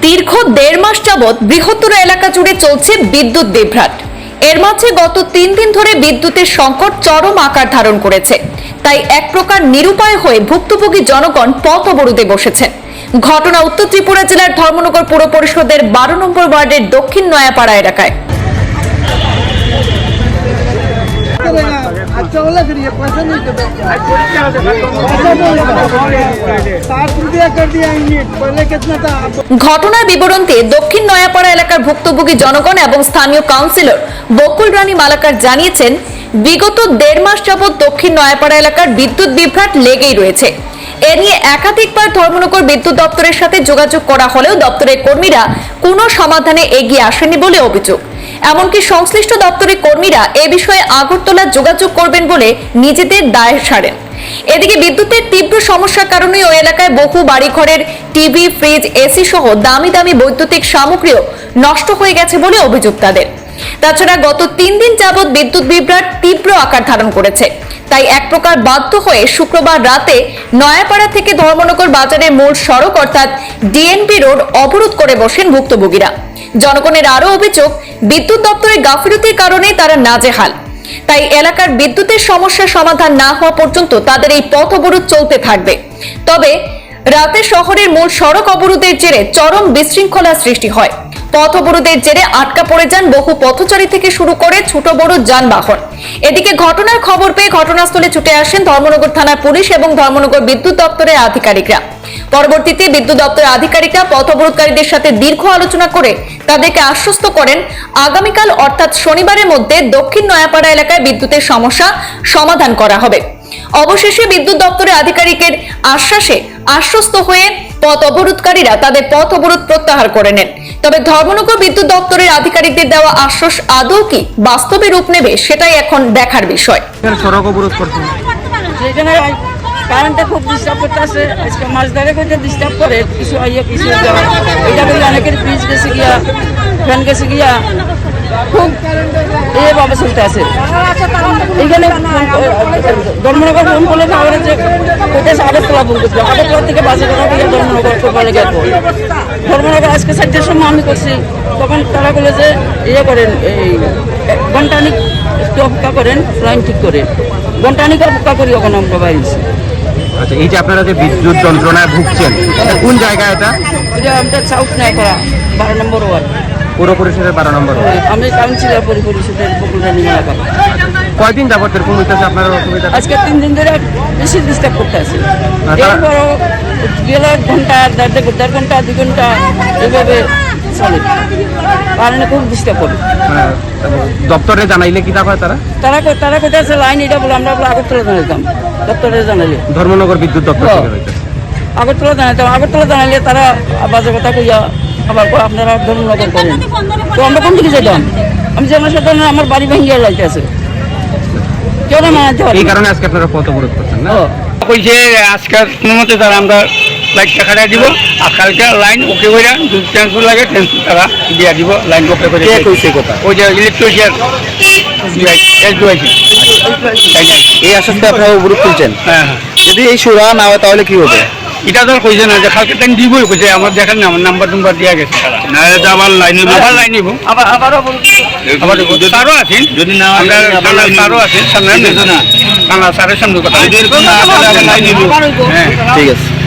দীর্ঘ দেড় মাস যাবৎ বৃহত্তর এলাকা জুড়ে চলছে বিদ্যুৎ বিভ্রাট। এর মাঝে গত তিন দিন ধরে বিদ্যুতের সংকট চরম আকার ধারণ করেছে। তাই এক প্রকার নিরুপায় হয়ে ভুক্তভোগী জনগণ পথ অবরোধে বসেছেন ঘটনা উত্তর ত্রিপুরা জেলার ধর্মনগর পুর পরিষদের বারো নম্বর ওয়ার্ডের দক্ষিণ নয়াপাড়া এলাকায়। अच्छा वाला करिए पैसा नहीं देगा साठ रुपया कर दिया यूनिट पहले कितना था अब ঘটনার বিবরণতে দক্ষিণ নয়াপাড়া এলাকার ভুক্তভোগী জনগণ এবং স্থানীয় কাউন্সিলর বকুল রানী মালাকার জানিয়েছেন বিগত দেড় মাস যাবৎ দক্ষিণ নয়াপাড়া এলাকার বিদ্যুৎ বিভ্রাট লেগেই রয়েছে এ নিয়ে একাধিকবার ধর্মনগর বিদ্যুৎ দপ্তরের সাথে যোগাযোগ করা হলেও দপ্তরের কর্মীরা কোনো সমাধানে এগিয়ে আসেনি বলে অভিযোগ এমনকি সংশ্লিষ্ট দপ্তরের কর্মীরা এ বিষয়ে আগরতলা যোগাযোগ করবেন বলে নিজেদের দায় সারেন। এদিকে বিদ্যুতের তীব্র সমস্যার কারণে ওই এলাকায় বহু বাড়িঘরের টিভি, ফ্রিজ, এসি সহ দামি দামি বৈদ্যুতিক সামগ্রীও নষ্ট হয়ে গেছে বলে অভিযোগ তাদের। তাছাড়া গত তিন দিন যাবৎ বিদ্যুৎ বিভ্রাট তীব্র আকার ধারণ করেছে। তাই এক প্রকার বাধ্য হয়ে শুক্রবার রাতে নয়াপাড়া থেকে ধর্মনগর বাজারের মূল সড়ক অর্থাৎ ডিএনপি রোড অবরোধ করে বসেন ভুক্তভোগীরা। জনগণের আরও অভিযোগ, বিদ্যুৎ দপ্তরের গাফিলতির কারণে তারা নাজেহাল। তাই এলাকার বিদ্যুতের সমস্যার সমাধান না হওয়া পর্যন্ত তাদের এই পথ অবরোধ চলতে থাকবে। তবে রাতে শহরের মূল সড়ক অবরোধের জেরে চরম বিশৃঙ্খলা সৃষ্টি হয়। পথ অবরোধের জেরে আটকা পড়ে যান বহু পথচারী থেকে শুরু করে ছোট বড় যানবাহন। এদিকে ঘটনার খবর পেয়ে ঘটনাস্থলে ছুটে আসেন ধর্মনগর থানার পুলিশ এবং ধর্মনগর বিদ্যুৎ দপ্তরের আধিকারিকরা। পরবর্তীতে বিদ্যুৎ দপ্তরের আধিকারিকরা পথ অবরোধকারীদের সাথে দীর্ঘ আলোচনা করে তাদেরকে আশ্বস্ত করেন, আগামীকাল অর্থাৎ শনিবারের মধ্যে দক্ষিণ নয়াপাড়া এলাকায় বিদ্যুতের সমস্যা সমাধান করা হবে। অবশেষে বিদ্যুৎ দপ্তরের আধিকারিকের আশ্বাসে আশ্বস্ত হয়ে পথ অবরোধকারীরা তাদের পথ অবরোধ প্রত্যাহার করে নেন। তবে ধর্মনগর বিদ্যুৎ দপ্তরের আধিকারিকদের দেওয়া আশ্বাস আদৌ কি বাস্তবে রূপ নেবে সেটাই এখন দেখার বিষয়। সড়ক অবরোধ যেখানে কারেন্টটা খুব ডিস্টার্ব করতেছে আজকে মাছ ধরে করে ডিস্টার্ব করে কিছু আইয়া কিছু যাওয়া এটা করলে অনেকের ফ্রিজ গেছে গিয়া ফ্যান গেছে গিয়া খুব এভাবে চলতে আছে। এইখানে ধর্মনগর ফোন করলে খবর যে কোথায় আগরতলা ফোন করছিল আগরতলা থেকে বাসে করা গিয়ে ধর্মনগর করবার গেল। ধর্মনগর আজকে চারটের সময় আমি করছি তখন তারা বলে যে ইয়ে করেন এই ঘন্টানিক একটু অপেক্ষা করেন লাইন ঠিক করেন ঘন্টানিক অপেক্ষা করি ওখানে আমরা বাইরেছি আচ্ছা এই যে আপনারা যে বিদ্যুৎ যন্ত্রণায় ভুগছেন কোন জায়গা এটা? এটা আমাদের সাউথ নায়করা বারো নম্বর ওয়ার্ড। পুরো পরিষদের বারো নম্বর আমি কাউন্সিলর পরি পরিষদের বকুলরানী এলাকা কয়দিন যাবত এরকম হইতেছে আপনার অসুবিধা? আজকে তিন দিন ধরে বেশি ডিস্টার্ব করতে আছে। এরপরও গেলে ঘণ্টা দেড় দেড় দেড় ঘণ্টা দু ঘণ্টা এইভাবে চলে। কারণে খুব ডিস্টার্ব করে। মানে, দপ্তরে জানাইলে কি হয় তারা? তারা তারা কোথায় আছে লাইন এটা বলে আমরা আগরতলা জানাইতাম। দপ্তরে জানাইলে। ধর্মনগর বিদ্যুৎ দপ্তর আগরতলা জানাইতাম। আগরতলা জানাইলে তারা বাজে কথা কইয়া আবার আপনারা ধর্মনগর করেন। তো আমরা কোন দিকে যেতাম আমি জনসাধারণ আমার বাড়ি ভেঙে লাইতে আছে। কেউ না এই কারণে আজকে আপনারা পথ অবরোধ করছেন না? কইছে আজকাল মতে তারা আমরা লাইটটা খাটাই দিব আর কালকে লাইন ওকে করে যদি ট্রান্সফার লাগে ট্রান্সফার তারা দিয়া দিব লাইন ওকে করে কইছে কথা? ওই যে ইলেকট্রিশিয়ান এই আশ্বাসটা আপনারা অবরোধ করছেন হ্যাঁ হ্যাঁ। যদি এই সুরা না হয় তাহলে কি হবে? এটা তো কইছে না যে কালকে টাইম দিবই কইছে আমার দেখেন না আমার নাম্বার নাম্বার দিয়া গেছে তারা। না এটা আবার লাইন আবার লাইন নিব। আবার আবারও আবার তারও আছেন? যদি না আমরা তারও আছেন সামনে না সারের সামনে কথা হ্যাঁ। ঠিক আছে।